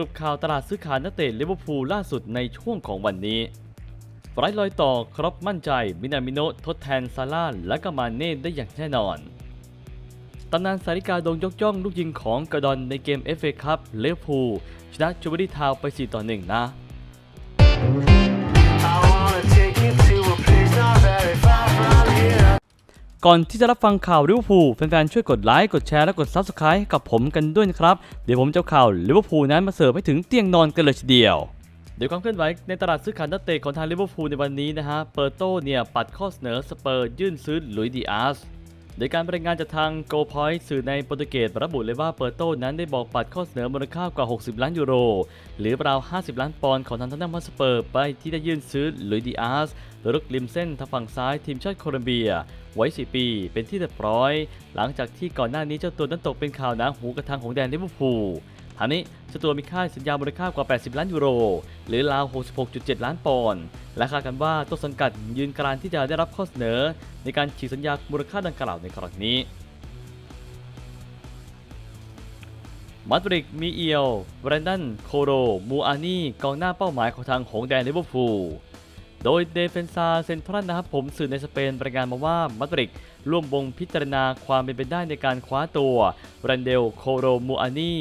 รุปข่าวตลาดซื้อขายนักเตะลิเวอร์พูลล่าสุดในช่วงของวันนี้ไร้รอยต่อครบมั่นใจ มินามิโนทดแทนซาร่าและก็มาเน่ได้อย่างแน่นอนตำนานสาริกาโดงยกย่องลูกยิงของกระดอนในเกม FA คัพลิเวอร์พูลชนะจูเบอรี่ทาวไป 4 ต่อ 1 นะ ก่อนที่จะรับฟังข่าวลิเวอร์พูลแฟนๆช่วยกดไลค์กดแชร์และกดซับสไคร b e กับผมกันด้วยนะครับ เดี๋ยวผมจะข่าวลิเวอร์พูลนั้นมาเสิร์ฟให้ถึงเตียงนอนกันเลยทีเดียวเดี๋ยวความเคลื่อนไหวในตลาดซื้อขายนักเตะของทางลิเวอร์พูลในวันนี้นะฮะเปอร์โตเนี่ยปัดข้อเสนอสเปอร์ยื่นซื้อลุยดีอาส โดยการรายงานจากทาง Go Point สื่อในโปรตุเกสระบุเลยว่าเปอร์โตนั้นได้บอกปัดข้อเสนอมูลค่ากว่า 60 ล้านยูโร หรือราว 50 ล้านปอนด์ของทางทันนัมฮอสเปอร์ไปที่ได้ยื่นซื้อลุยดิอาสรุกริมเส้นทางฝั่งซ้ายทีมชาติโคลอมเบีย ไว้ 4 ปี เป็นที่เรียบร้อย หลังจากที่ก่อนหน้านี้เจ้าตัวนั้นตกเป็นข่าวหนาหูกระทางของแดนลิเวอร์พูล ทางนี้เจ้าตัวมีค่าสัญญามูลค่ากว่า 80 ล้านยูโร หรือราว 66.7 ล้านปอนด์ และคาดกันว่าต้นสังกัดยืนกรานที่จะได้รับข้อเสนอ ในการฉีกสัญญามูลค่าดังกล่าวในครั้งนี้ มาดริกมีเอียวแบรนดัน โคโร มูอานีกองหน้าเป้าหมายของทางหงแดนลิเวอร์พูลโดยเดฟเฟนซาเซนทรัลนะครับผมสื่อในสเปนรายงานมาว่ามาดริกร่วมวงพิจารณาความเป็นไปได้ในการคว้าตัวแบรนเดลโคโรมูอานี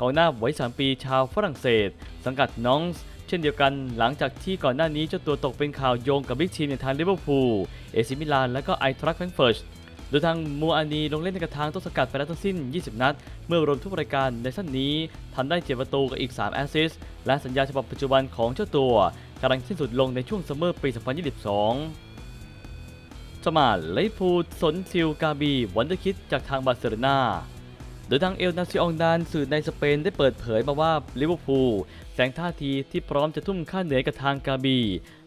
กองหน้าวัย3ปีชาวฝรั่งเศส สังกัดน้องส์เช่นเดียวกันหลังจากที่ก่อนหน้านี้เจ้าตัวตกเป็นข่าวโยงกับบิ๊กทีมในทางลิเวอร์พูลเอซิมิลานและก็ไอทรัคแฟรงเฟิร์ตโดยทางมูอานีลงเล่นในกระทางต้นสกัดไปแล้วทั้งสิ้น 20 นัด เมื่อรวมทุกรายการในสั้นนี้ทำได้เจ็ประตูกับอีก 3 แอสซิสต์และสัญญาฉบับปัจจุบันของเจ้าตัวกำลังสิ้นสุดลงในช่วงซัมเมอร์ปี 2022 สมาร์ไลฟูดสนซิลกาบีวันเดอร์คิดจากทางบาร์เซโลนา โดยทางเอลนาซิองดานสื่อในสเปนได้เปิดเผยมาว่าลิเวอร์พูลแสงท่าทีที่พร้อมจะทุ่มค่าเหนื่อยกับทางกาบี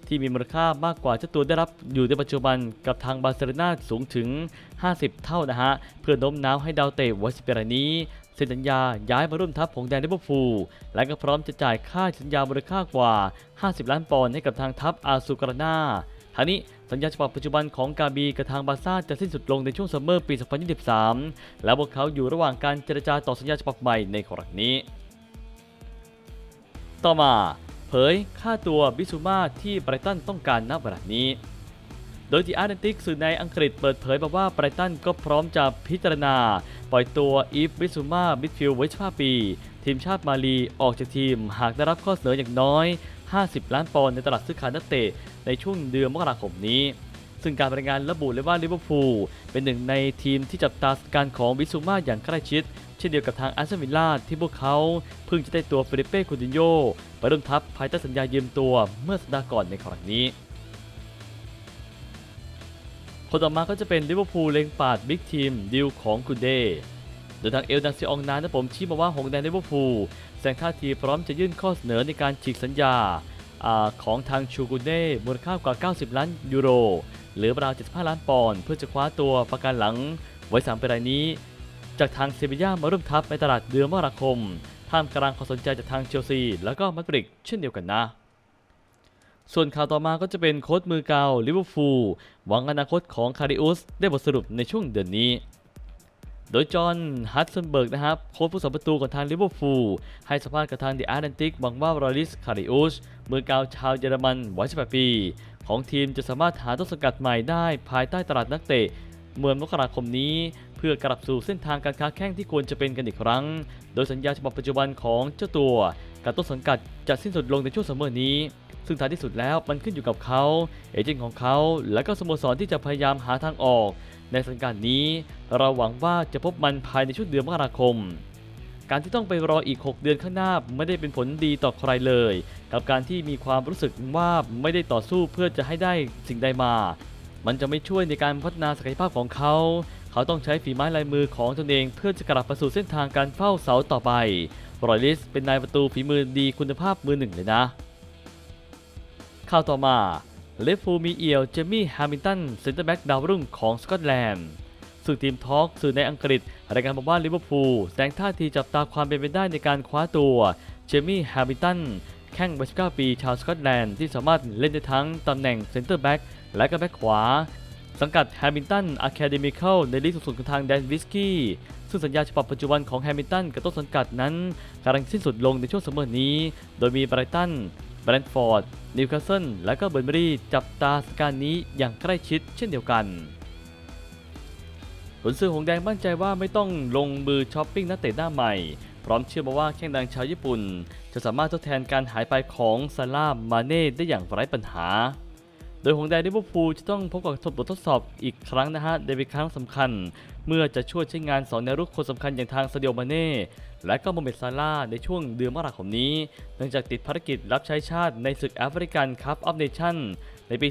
ที่มีมูลค่ามากกว่าเจ้าตัวได้รับอยู่ในปัจจุบันกับทางบาร์เซโลนาสูงถึง 50 เท่านะฮะ เพื่อโน้มน้าวให้ดาวเตะวัยสิบรานี้เซ็นสัญญาย้ายมาร่วมทัพของแดนลิเวอร์พูลและก็พร้อมจะจ่ายค่าสัญญามูลค่ากว่า 50 ล้านปอนด์ให้กับทางทัพอาซูการานาทางนี้ สัญญาฉบับปัจจุบันของกาบีกับทางบาซ่าจะสิ้นสุดลงในช่วงซัมเมอร์ปี 2023 และพวกเขาอยู่ระหว่างการเจรจาต่อสัญญาฉบับใหม่ในครั้งนี้ ต่อมาเผยค่าตัวบิซูมาที่ไบรตันต้องการณเวลานี้โดยที่อาร์เดนติกสื่อในอังกฤษเปิดเผยมาว่าไบรตันก็พร้อมจะพิจารณา ปล่อยตัวอีฟบิซูมามิดฟิลด์ไว้15ปี ทีมชาติมาลีออกจากทีมหากได้รับข้อเสนออย่างน้อย 50 ล้านปอนด์ในตลาดซื้อขายนักเตะในช่วงเดือนมกราคมนี้ ซึ่งการรายงานระบุเลยว่าลิเวอร์พูลเป็นหนึ่งในทีมที่จับตาการของบิซูมาอย่างใกล้ชิด เช่นเดียวกับทางอาร์เซนวิลล่าที่พวกเขาเพิ่งจะได้ตัวฟิลิปเป้คูตินโยไปร่วมทัพภายใต้สัญญายืมตัวเมื่อสัปดาห์ก่อนในครั้งนี้คนต่อมาก็จะเป็นลิเวอร์พูลเล็งปาดบิ๊กทีมดิวของกุนเด โดยทางเอลดันซิอองนานนะผมชี้มาว่าหงแดนลิเวอร์พูลแสดงท่าทีพร้อมจะยื่นข้อเสนอในการฉีกสัญญาอของทางชูกุเนเดมูลค่ากว่า 90 ล้านยูโร หรือราว 75 ล้านปอนด์เพื่อจะคว้าตัวประกันหลังไว้3ปีรายนี้ จากทางเซบีย่ามาร่วมทัพในตลาดเดือนมกราคม ท่ามกลางความสนใจจากทางเชลซี แล้วก็มาดริดเช่นเดียวกันนะ ส่วนข่าวต่อมาก็จะเป็นโค้ชมือเกาลิเวอร์พูลหวังอนาคตของคาริอุสได้บทสรุปในช่วงเดือนนี้ โดยจอห์นฮัตสันเบิร์กนะครับโค้ชผู้สาประตูของทางลิเวอร์พูลให้สัมภาษณ์กับทางเดิอาร์แลนติกหวังว่ารอริสคาริอุสมือกาวชาวเยอรมันวัย18ปี ของทีมจะสามารถหาต้นสกัดใหม่ได้ภายใต้ตลาดนักเตะเมื่อมกราคมนี้เพื่อกลับสู่เส้นทางการค้าแข้งที่ควรจะเป็นกันอีกครั้ง โดยสัญญาฉบับปัจจุบันของเจ้าตัวกับต้นสังกัดจะสิ้นสุดลงในช่วงซัมเมอร์นี้ ซึ่งท้ายที่สุดแล้วมันขึ้นอยู่กับเขาเอเจนต์ของเขา และก็สโมสรที่จะพยายามหาทางออก ในสถานการณ์นี้ เราหวังว่าจะพบมันภายในช่วงเดือนมกราคม การที่ต้องไปรออีก 6 เดือนข้างหน้าไม่ได้เป็นผลดีต่อใครเลย กับการที่มีความรู้สึกว่าไม่ได้ต่อสู้เพื่อจะให้ได้สิ่งใดมา มันจะไม่ช่วยในการพัฒนาศักยภาพของเขาเขาต้องใช้ฝีไม้ลายมือของตนเองเพื่อจะกลับมาสู่เส้นทางการเฝ้าเสาต่อไปรอยลิสเป็นนายประตูฝีมือดีคุณภาพมือหนึ่งเลยนะ ข่าวต่อมาเลฟฟูมีเอียวเจมี่แฮมิลตันเซนเตอร์แบ็กดาวรุ่งของสกอตแลนด์สื่อทีมทอล์กสื่อในอังกฤษรายงานบอกว่าลิเวอร์พูลแสดงท่าทีจับตาความเป็นไปได้ในการคว้าตัวเจมี่แฮมิลตันแข้งวัย19ปีชาวสกอตแลนด์ที่สามารถเล่นได้ทั้งตำแหน่งเซนเตอร์แบ็กและก็แบ็กขวา สังกัดแฮมิลตันอะคาเดมิค l ในลีกสูงสุดของทางแดนวิสกี้ซึ่งสัญญาฉบับปัจจุบันของแฮมิลตันกับต้นสังกัดนั้นกำลังสิ้นสุดลงในช่วงซัมอนี้ โดยมีไบรตัน แบรนด์ฟอร์ด นิวคาสเซิล และก็เบอร์นบรีจับตาสการนี้อย่างใกล้ชิดเช่นเดียวกันขุนซือหงแดงมั่นใจว่าไม่ต้องลงมือช้อปปิ้งนักเตะหน้าใหม่ พร้อมเชื่อมาว่าแข้งดังชาวญี่ปุ่น จะสามารถทดแทนการหายไปของซาร่าห์มาเน่ได้อย่างไร้ปัญหา โดยหงแดงลิเวอร์พูลจะต้องพบกับบททดสอบอีกครั้งนะฮะในเป็นครั้งสำคัญ เมื่อจะช่วยใช้งาน2แนวรุกคนสำคัญอย่างทางซาเดียมาเน่และก็โมเมดซาร่าในช่วงเดือนมกราคมนี้เนื่องจากติดภารกิจรับใช้ชาติในศึกแอฟริกันคัพออฟเนชั่นในปี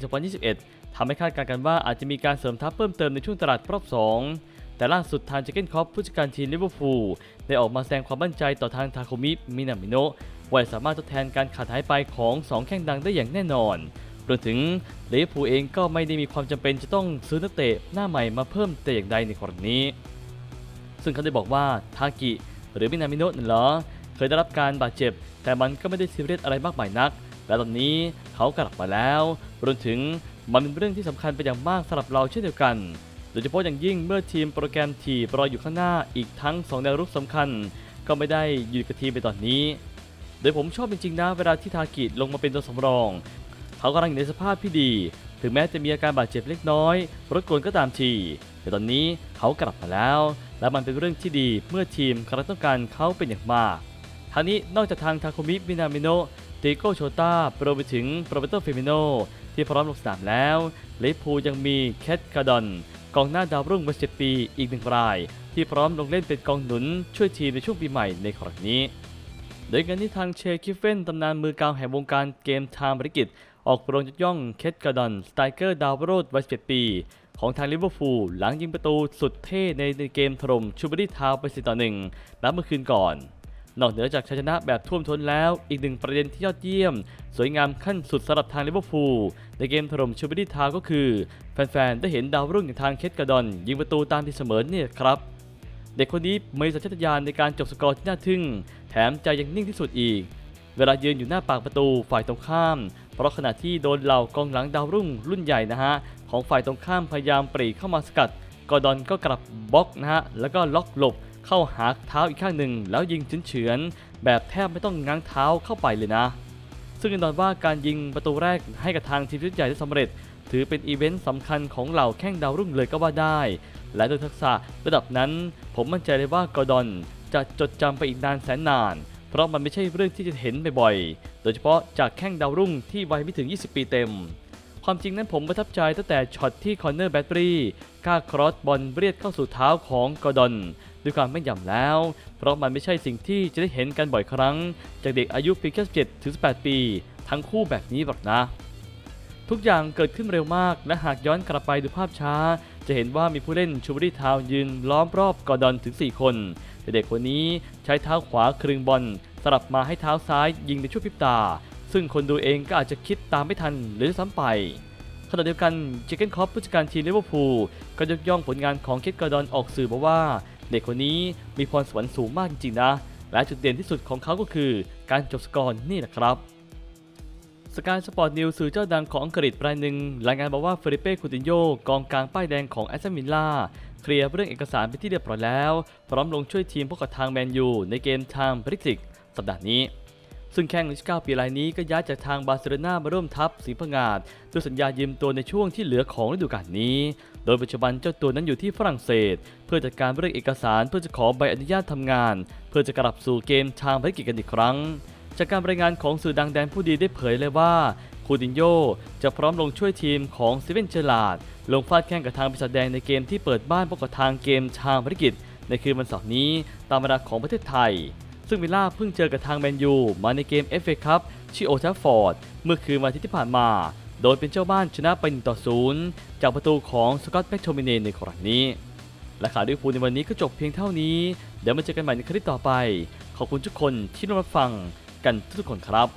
2021ทำให้คาดการณ์กันว่าอาจจะมีการเสริมทัพเพิ่มเติมในช่วงตลาดรอบ2แต่ล่าสุดทางเจเกนคอปผู้จัดการทีมลิเวอร์พูลได้ออกมาแสดงความมั่นใจต่อทางทาโคมิมินามิโนะว่าสามารถทดแทนการขาดหายไปของ 2 แข้งดังได้อย่างแน่นอน รวมถึงลิเวอร์พูลเองก็ไม่ได้มีความจำเป็นจะต้องซื้อนักเตะหน้าใหม่มาเพิ่มแต่อย่างใดในกรณีนี้ซึ่งเขาได้บอกว่าทากิหรือมินามิโนะนั่นเหรอเคยได้รับการบาดเจ็บ แต่มันก็ไม่ได้ซีเรียสอะไรมากมายนัก และตอนนี้เขากลับมาแล้วรวมถึงมันเป็นเรื่องที่สำคัญเป็นอย่างมากสำหรับเราเช่นเดียวกัน โดยเฉพาะอย่างยิ่งเมื่อทีมโปรแกรมทีรออยู่ข้างหน้าอีกทั้ง2แนวรุกสำคัญ ก็ไม่ได้อยู่กับทีมไปตอนนี้ โดยผมชอบจริงๆนะเวลาที่ทากิลงมาเป็นตัวสำรอง เขากำลังอยู่ในสภาพที่ดี ถึงแม้จะมีอาการบาดเจ็บเล็กน้อย รถกวนก็ตามที แต่ตอนนี้เขากลับมาแล้ว และมันเป็นเรื่องที่ดีเมื่อทีมกำลังต้องการเขาเป็นอย่างมากทางนี้นอกจากทางทาโคมิมินามิโนะเตโกโชตาโปรไปถึงโปรเบโตเฟมิโนที่พร้อมลงสนามแล้วลิเวอร์พูยังมีแคทคาดอนกองหน้าดาวรุ่งวัย17ปีอีกหนึ่งราย ที่พร้อมลงเล่นเป็นกองหนุนช่วยทีมในช่วงปีใหม่ในครั้งนี้ โดยการที่ทางเชคิฟเฟนตำนานมือกลางแห่งวงการเกมทางบริกิต ออกโรงยกย่องเคทกาดอนสไตรเกอร์ดาวโรดวัย17ปี ของทางลิเวอร์พูลหลังยิงประตูสุดเท่ในเกมถล่มชูบรีทาวไป4ต่อ1นับเมื่อคืนก่อน นอกเหนือจากชัยชนะแบบท่วมท้นแล้ว อีกหนึ่งประเด็นที่ยอดเยี่ยม สวยงามขั้นสุดสำหรับทางลิเวอร์พูลในเกมถล่มชูบรีทาวก็คือ แฟนๆได้เห็นดาวรุ่งอย่างทางเคทกาดอนยิงประตูตามที่เสมอเนี่ยครับเด็กคนนี้มีสัญชาตญาณในการจบสกอร์ที่น่าทึ่ง แถมใจยังนิ่งที่สุดอีก เวลายืนอยู่หน้าปากประตูฝ่ายตรงข้าม เพราะขณะที่โดนเหล่ากองหลังดาวรุ่งรุ่นใหญ่นะฮะของฝ่ายตรงข้ามพยายามปรีเข้ามาสกัดกอร์ดอนก็กลับบล็อกนะฮะแล้วก็ล็อกหลบเข้าหาเท้าอีกข้างหนึ่ง แล้วยิงเฉือนๆแบบแทบไม่ต้องง้างเท้าเข้าไปเลยนะ ซึ่งแน่นอนว่าการยิงประตูแรกให้กับทางทีมชุดใหญ่ได้สำเร็จ ถือเป็นอีเวนต์สำคัญของเหล่าแข้งดาวรุ่งเลยก็ว่าได้ และโดยทักษะระดับนั้น ผมมั่นใจเลยว่ากอร์ดอนจะจดจำไปอีกนานแสนนาน เพราะมันไม่ใช่เรื่องที่จะเห็นบ่อยๆ โดยเฉพาะจากแข้งดาวรุ่งที่วัยไม่ถึง 20 ปีเต็ม ความจริงนั้นผมประทับใจตั้งแต่ช็อตที่คอนเนอร์แบตเตอรี่กล้าครอสบอลเรียดเข้าสู่เท้าของกอร์ดอนด้วยความแม่นยำแล้ว เพราะมันไม่ใช่สิ่งที่จะได้เห็นกันบ่อยครั้ง จากเด็กอายุเพียงแค่7ถึง18 ปี ทั้งคู่แบบนี้หรอกนะ ทุกอย่างเกิดขึ้นเร็วมาก และหากย้อนกลับไปดูภาพช้า จะเห็นว่ามีผู้เล่นชูบรีทาวน์ยืนล้อมรอบกอร์ดอนถึง 4 คนแต่เด็กคนนี้ใช้เท้าขวาครึงบอลสลับมาให้เท้าซ้ายยิงในช่วงพริบตา ซึ่งคนดูเองก็อาจจะคิดตามไม่ทันหรือซ้ำไปขณะเดียวกันเจเกนคอปผู้จัดการทีมลิเวอร์พูลก็ยกย่องผลงานของเคทกอร์ดอนออกสื่อบอกว่า เด็กคนนี้มีพรสวรรค์สูงมากจริงๆนะ และจุดเด่นที่สุดของเขาก็คือการจบสกอร์นี่แหละครับ สกายสปอร์ตนิวสื่อเจ้าดังของอังกฤษรายหนึ่งรายงานบอกว่าเฟริเป้คูตินโยกองกลางป้ายแดงของแอสตันวิลล่าเคลียร์เรื่องเอกสารไปที่เรียบร้อยแล้ว พร้อมลงช่วยทีมพวกกับทางแมนยูในเกมทางบริกซิกสัปดาห์นี้ ซึ่งแข้งอายุ19ปีรายนี้ก็ย้ายจากทางบาร์เซโลนามาร่วมทัพสีพงาดด้วยสัญญายืมตัวในช่วงที่เหลือของฤดูกาลนี้ โดยปัจจุบันเจ้าตัวนั้นอยู่ที่ฝรั่งเศส เพื่อจัดการเรื่องเอกสารเพื่อจะขอใบอนุญาตทำงาน เพื่อจะกลับสู่เกมทางภารกิจกันอีกครั้ง จากการรายงานของสื่อดังแดนผู้ดีได้เผยเลยว่าคูตินโยจะพร้อมลงช่วยทีมของเซเว่นเจลาดลงฟาดแข่งกับทางปีศาจแดงในเกมที่เปิดบ้านพบกับทางเกมทางภารกิจ ในคืนวันเสาร์นี้ตามเวลาของประเทศไทย ซึ่งวิลล่าเพิ่งเจอกับทางแมนยูมาในเกม FA คัพที่โอทัฟฟอร์ดเมื่อคืนวันอาทิตย์ที่ผ่านมา โดยเป็นเจ้าบ้านชนะไป1ต่อ0จากประตูของสกอตต์แม็กโทมิเนในครั้งนี้ และข่าวลิวพูในวันนี้ก็จบเพียงเท่านี้ เดี๋ยวมาเจอกันใหม่ในคลิปต่อไป ขอบคุณทุกคนที่รับฟัง กันทุกคนครับ